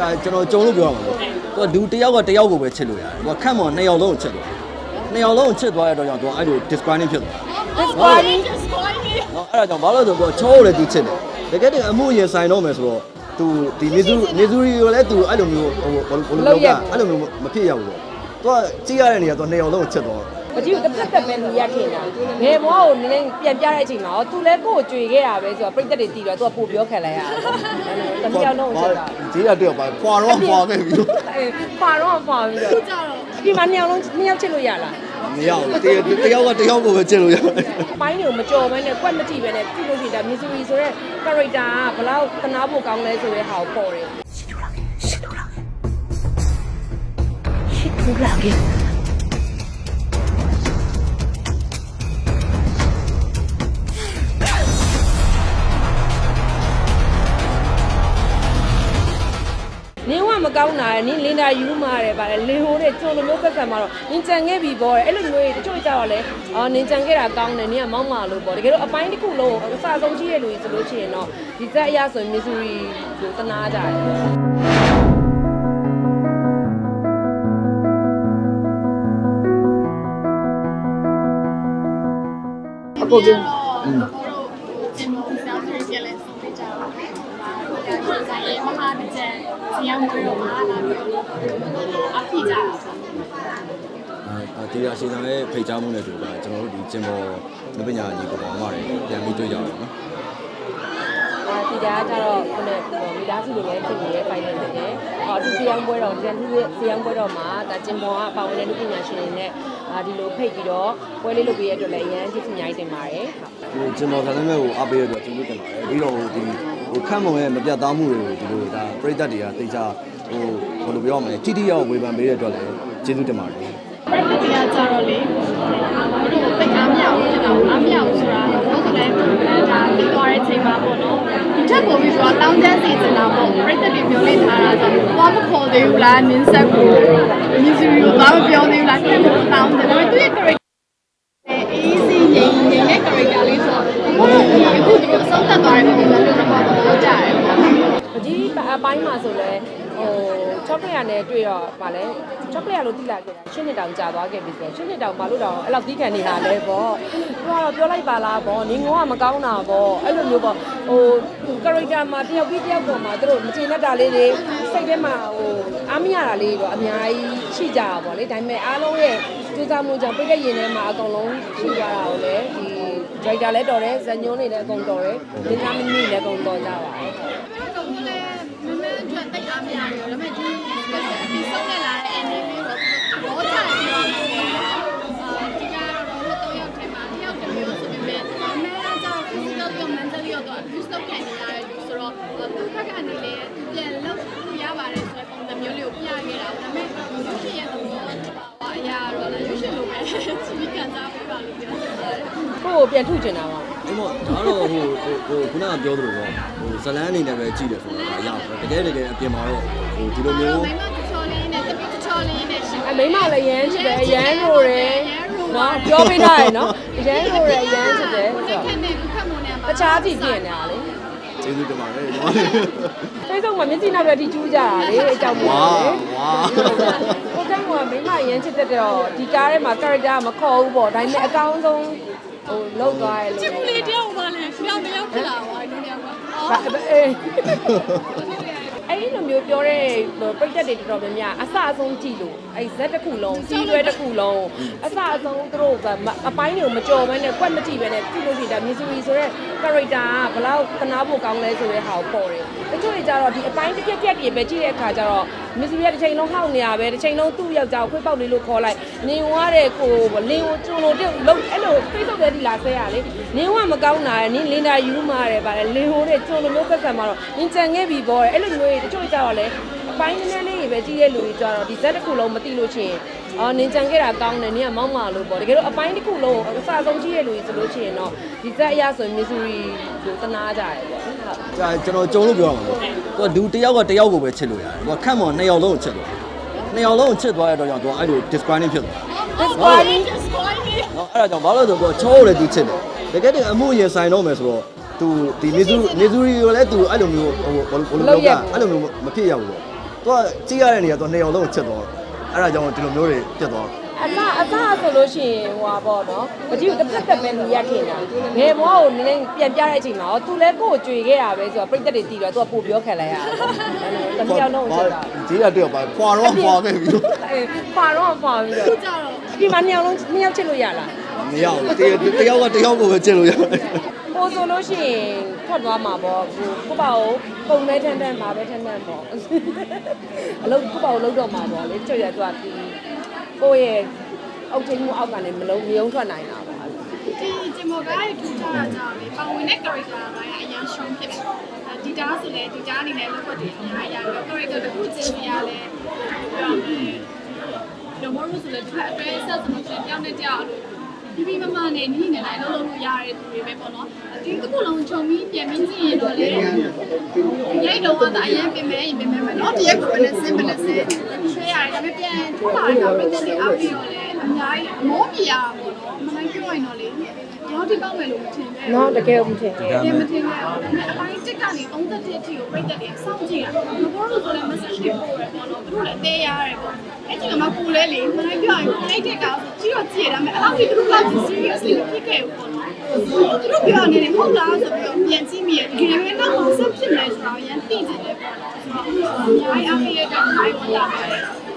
ဒါကျွန်တော်ကြုံလို့ပြောရမှာပေါ့သူကလူတစ်ယောက်ကတစ်ယောက်ကိုပဲချစ်လို့ရတယ်သူကခန့်မော်နှစ်ယောက်လုံးကိုချစ်လို့နှစ်ယောက်လုံးကိုချစ်သွားတဲ့အတွက်ကြောင့်သူကအဲ့လို discriminating ဖြစ်သွား disqualifying နော်အဲ့ဒါကြောင့်ဘာလို့လဲဆိုတော့ချောကိုလည်းသူချစ်တယ်တကယ်တည်းအမှုရင်ဆိုင်တော့မယ်ဆိုတော့သူဒီနေသူနေသူရီကိုလည်းသူအဲ့လိုမျိုးဟိုဘယ်လိုလုပ်ကအဲ့လိုမျိုးမဖြစ်ရဘူးပေါ့သူကကြည့်ရတဲ့နေရာသူနှစ်ယောက်လုံးကိုချစ်သွား ပကြီးကိုတစ်ဖက်သက်ပဲလူရခင်တာငယ်ဘွားကိုနည်းနည်းပြန်ပြတဲ့အချိန်မှာရောသူလည်းကိုယ်ကိုကြွေခဲ့တာပဲဆိုတော့ပြိတ္တတွေတီးတော့သူကပို့ပြောခံလိုက်ရတယ်တမီးအောင်လုံးချက်တာဈေးရတွေ့ပါခွာတော့ခွာခဲ့ပြီအေးခွာတော့ခွာပြီးတော့ဒီမှာနှစ်ယောက်လုံးနှစ်ယောက်ချစ်လို့ရလားမရဘူးတယောက်ကတယောက်ကိုပဲချစ်လို့ရတယ်အပိုင်းတွေကိုမကြော်ဘဲနဲ့ကွက်မတိပဲနဲ့ကြည့်လို့ရှိရင်ဒါ misery ဆိုတဲ့ character ကဘလောက်သနာဖို့ကောင်းလဲဆိုတဲ့ဟာကိုပေါ်တယ်နင်း ဝမကောင်းတာနင်းလင်တာယူမာတယ်ဗါလေလင်ဟိုးတဲ့ကျုံလိုမျိုးဆက်ဆံမှာတော့နင်းကြံခဲ့ပြီပေါ့တယ်အဲ့လိုမျိုးတွေတချို့ကြတော့လေအော်နင်းကြံခဲ့တာကောင်းတယ်နင်းကမောင်းမာလို့ပေါ့တကယ်တော့အပိုင်းတစ်ခုလုံးအစအဆုံးကြီးရဲ့လူကြီးဆိုလို့ရှိရင်တော့ဒီဇက်အရဆိုရင် misery ကိုတနာကြတယ်အကိုကอืมကျင်းပစာတွေပြလဲ ဆုံးပြကြတော့လေ။ဒါဆိုင်ရဲ့မဟာတကြံစီယံမွေးတော့မှာလာပြီးအဖိကြတာပေါ့အဲဒီရရှိတဲ့ဖိတ်ကြားမှုနဲ့တူတာကျွန်တော်တို့ဒီကျင်ပေါ်မပညာညီကောင်မတွေပြန်ပြီးတွေ့ကြအောင်နော်အာဒီဒါကကြတော့ခုနကမိသားစုလိုပဲဖြစ်နေတဲ့ final ဖြစ်တယ်။အော်ဒီစီယံပွဲတော်ဒီစီစီယံပွဲတော်မှာဒါကျင်ပေါ်ကပါဝင်တဲ့လူပညာရှင်တွေနဲ့ အာဒီလိုဖိတ်ပြီးတော့ပွဲလေးလုပ်ပေးရတဲ့အတွက်လည်းအရန်ကျေးဇူးအများကြီးတင်ပါတယ်။ဟုတ်ဒီကျင်ပေါ်ဆန်တဲ့မဲ့ကိုအားပေးရတဲ့အတွက်ကျေးဇူးတင်ပါတယ်ပြီးတော့ဒီဟိုခန့်မုံရဲ့မပြတ်သားမှုတွေကိုဒီလိုဒါပရိသတ်တွေကသိကြဟိုဘယ်လိုပြောရမလဲတိတိယောက်ဝေဖန်ပေးတဲ့အတွက်လည်းကျေးဇူးတင်ပါတယ်။အဲ့ဒီကကြတော့လေဘယ်လိုပိတ်အားမြောက်ဖြစ်တာအားမြောက်ဆိုတာ တော့ဘုဆိုလဲဒါပြီးသွားတဲ့ချိန်မှာပေါ့နော်။ဒီချက်ကိုပြီးတော့တောင်းတန်းစီနေတာပေါ့။ပြိတ္တတွေပြောနေထားတာဆိုတော့ဘာမခေါ်သေးဘူးလားနင်းဆက်ကို misery ကိုဘာမပြောသေးဘူးလားတဲ့ကိုတောင်းတယ်ဒါပေမဲ့သူ့ရဲ့ character အေးစီငြိမ်ငြိမ်တဲ့ character လေးဆိုတော့ဘုရားဒီအခုဒီအဆုံးသတ်သွားတဲ့ပုံစံမျိုးတော့ပေါ့တော့ကြားရတယ်ပေါ့ပကြီးအပိုင်းမှာဆိုလဲ ဟိုချောကလက်နဲ့တွေ့တော့ဗာလဲချောကလက်လို့တိလာခဲ့တာရှင်းနှစ်တောင်ကြာသွားခဲ့ပြီဆိုတော့ရှင်းနှစ်တောင်မလို့တော့အဲ့လောက်တီးခံနေတာလဲပေါ့သူကတော့ပြောလိုက်ပါလားပေါ့နင်းငေါကမကောင်းတာပေါ့အဲ့လိုမျိုးပေါ့ဟို character မှာတယောက်ပြီးတယောက်ပေါ်မှာသူတို့မကျေနပ်တာလေးတွေစိတ်ထဲမှာဟိုအားမရတာလေးတော့အများကြီးရှိကြတာပေါ့လေဒါပေမဲ့အားလုံးရဲ့စူးစမ်းမှုကြောင့်ပြည့်တဲ့ရင်ထဲမှာအကုန်လုံးရှိသွားတာကိုလေဒီ director လည်းတော်တယ်ဇညုံးတွေလည်းအကုန်တော်တယ်လင်းသားမင်းကြီးလည်းအကုန်တော်ကြပါတယ် တော့ဘုလည်းမင်းမအတွက်တိတ်အားမရဘူးဒါပေမဲ့ဒီဒီဆုံးနဲ့လာတဲ့ anime တော့ဘောချတယ်ပြောမှာပေါ့အာဒီကတော့တော့တော့ရောက်တယ်မှာတယောက်တည်းလို့ဆိုပေမဲ့အမေကကြောက် physical ရော mental ရောတော့ abuse လုပ်ခံနေရတယ်ဆိုတော့သူဘက်ကနေလေပြန်လုပ်လို့ရပါတယ်ဆိုတဲ့ပုံစံမျိုးလေးကိုပြခဲ့တာဒါပေမဲ့ရုပ်ရှင်ရဲ့သဘောဟောအရာတော့လည်းရုပ်ရှင်လိုပဲချီးကန်စားပေးပါလို့ပြောချင်ပါတယ်ကိုယ့်ကိုပြန်ထုချင်တာပါအဲ့တော့ဒါတော့ဟိုဟိုဟိုခုနကပြောသလိုပေါ့ဟိုဇလန်းအနေနဲ့ပဲကြည့်တယ်ဆိုတာဒါရပါတကယ်တကယ်အပြင်မှာတော့ဟိုဒီလိုမျိုးမိမချော်လေးနဲ့တပီချော်လေးနဲ့ရှိအမိမလည်းရမ်းချစ်တယ်အရမ်းရိုတယ်နော်ပြောပေးထားရယ်နော်အရမ်းရိုတယ်အရမ်းချစ်တယ်ဆိုခတော့က်နေခက်မုံနဲ့ တခြားကြည့်ပြင်နေတာလေကျေးဇူးတင်ပါတယ်နော် Facebook မှာမျက်စိနောက်ရက်ထိကျူးကြတာလေအကြောင်းမျိုးဝါလေဝါကိုကန်းကမိမအရမ်းချစ်တဲ့တော့ဒီကားထဲမှာ character မခေါ်ဘူးပေါ့ဒါပေမဲ့အကောင်းဆုံးဟိုလောက်သွားရလို့ချစ်မှုလေးတယောက်ပါလဲပြောင်းတယောက်ဖြစ်လာပါတော့တယောက်ကဘာအေးအဲ့ဒီလို မျိုးပြောတဲ့ပြိတ္တတွေတော်တော်များများအစအဆုံးကြည့်လို့အဲ့ဇက်တစ်ခုလုံးစီးရွဲတစ်ခုလုံးအစအဆုံးသူတို့ကအပိုင်းတွေကိုမကြော်ဘဲနဲ့ကွက်မကြည့်ပဲနဲ့ကြည့်လို့ရှိရင်ဒါ misery ဆိုတဲ့ character ကဘလောက်သနာဖို့ကောင်းလဲဆိုတဲ့ဟာကိုပေါ်တယ်တချို့တွေကြတော့ဒီအပိုင်းတစ်ပြက်ပြက်တွေပဲကြည့်တဲ့အခါကျတော့ misery ကတစ်ချိန်လုံးဟောက်နေရပဲတစ်ချိန်လုံးသူ့ယောက်ျားကိုခွေးပေါက်လေးလို့ခေါ်လိုက်နင်ဝါတဲ့ကိုလင်းကိုကျုံလို့တက်လို့အဲ့လို Facebook ထဲဒီလာဆဲရလေနင်ဝမကောင်းတာနင်လင်တာယူမာတယ်ဗါလေလင်းဟိုတဲ့ကျုံလိုမျိုးဆက်ဆံမှာတော့နင်ကြံခဲ့ပြီပေါ့အဲ့လိုမျိုးတွေတချို့ကြတော့လေအပိုင်းနည်းနည်းလေးတွေပဲကြီးတဲ့လူတွေကြတော့ဒီဇက်တစ်ခုလုံးမသိလို့ချင်းအော်နင်ကြံခဲ့တာကောင်းတယ်နင်ကမောင်းမာလို့ပေါ့တကယ်တော့အပိုင်းတစ်ခုလုံးအစအဆုံးကြီးတဲ့လူတွေဆိုလို့ချင်းတော့ဒီဇက်အရဆိုရင် misery ကိုတနာကြတယ်ပေါ့ဟုတ်ဒါကျွန်တော်ကြုံလို့ပြောရမှာပေါ့သူကလူတစ်ယောက်ကတစ်ယောက်ကိုပဲချစ်လို့ရတယ်သူကခန့်မော်နှစ်ယောက်လုံးကိုချစ်လို့နှစ်ယောက်လုံးကိုချစ်သွားတဲ့အတွက်ကြောင့်သူကအဲ့လို discriminating ဖြစ်သွား disqualifying နော်အဲ့ဒါကြောင့်ဘာလို့လဲဆိုတော့ချောကိုလည်းသူချစ်တယ်တကယ်တည်းအမှုရင်ဆိုင်တော့မယ်ဆိုတော့ သူဒီနေသူနေသူရီကိုလည်းသူအဲ့လိုမျိုးဟိုဘယ်လိုလုပ်ကအဲ့လိုမျိုးမဖြစ်ရဘူးပေါ့သူသူကကြည့်ရတဲ့နေရာသူနှစ်ယောက်လုံးကိုချက်သွားအဲ့ဒါကြောင့်ဒီလိုမျိုးတွေပြတ်သွားအစအစဆိုလို့ရှိရင်ဟိုပါပေါ့နော်ပတိကိုတစ်ဖက်သက်ပဲမြည်ရခင်တာဘယ်မောကိုနည်းနည်းပြန်ပြတဲ့အချိန်မှာသူလည်းကိုယ်ကိုကြွေခဲ့တာပဲဆိုတော့ပြိတ္တတွေတီးတော့သူကပို့ပြောခံလိုက်ရတယ်တမီးအောင်တော့ချက်တာကြီးရတဲ့ပါဖွာတော့ဖွာခဲ့ပြီအေးပါတော့ပါပြီးတော့သူကြတော့ဒီမှာနှစ်ယောက်လုံးနှစ်ယောက်ချစ်လို့ရလားမရဘူးတတယောက်ကတယောက်ကိုပဲချက်လို့ရတယ် ပို့ဆိုလို့ရှိရင်ထွက်သွားမှာပေါ့ဟိုကိုပါကိုပုံမဲထန်းထန်းမှာပဲထန်းထန်းပေါ့အလုပ်ကိုပါကိုလုပ်တော့မှာပေါ့လေကျွတ်ရတော့ဒီကိုယ့်ရဲ့အုတ်ထိန်မှုအောက်ကနေမလုံးမယုံထွက်နိုင်တာပေါ့ဒီဂျင်မောကားရဲ့ထူးခြားတာကြောင့်လေပါဝင်တဲ့ character တိုင်းအရင်ရှုံးဖြစ်တယ်ဒီတားဆိုလေဒီတားအနေနဲ့လောက်ပတ်တယ်အများကြီးရတယ် character တစ်ခုချင်းစီရလဲပြောမယ်တော့မလို့ဆိုလေဒီအတွဲဆက်ဆိုလို့ရှိရင်တောင်းတဲ့ကြောက်လို့ဒီဒီမမနဲ့ညီနေလိုက်လုံးလုံးလို့ရတဲ့သူတွေပဲပေါ့နော် ဒီတစ်ခုလုံးချုံပြီးပြန်ပြီးကြည့်ရင်တော့လေရိုက်တော့တော့အရင်ပြင်မဲရင်ပြင်မဲမယ်နော်ဒီရက်ကိုပဲနဲ့စင်းပဲနဲ့စင်းဆွဲရတယ်ဒါပေမဲ့ပြန်ထွက်လာတော့ပြည့်တဲ့အောက်ပြီးတော့လေအများကြီးအမောပြရပါပေါ့နော်မနိုင်ပြောရင်တော့လေတော့ဒီပေါက်မယ်လို့မထင်ပဲနော်တကယ်မထင်ဘူးပြန်မထင်နဲ့အပိုင်းတစ်ကနေ31အထိကိုပြိတ္တတွေစောင့်ကြည့်တာဘဘောလို့ဆိုလဲ message တွေပို့ရပေါ့နော်သူတို့လည်းအသေးရတယ်ပေါ့အဲ့ဒီမှာပူလဲလေမနိုင်ပြောရင်လိုက်တဲ့ကောင်ကြည့်တော့ကြည့်ရမယ်အဲ့လောက်ဒီသူတို့လောက် seriously ဖြစ်ခဲ့ဘူးပေါ့နော် သူတို့ပြောနေတယ်ဟုတ်လားဆိုပြီးတော့ပြန်ကြည့်မိရတယ်ဒီကနေ့တော့ဆက်ဖြစ်နေဆိုတော့ရန်သိနေတယ်ပေါ့နော်ဆိုတော့အများကြီးအားရတဲ့တိုင်းဝတ်တာပဲ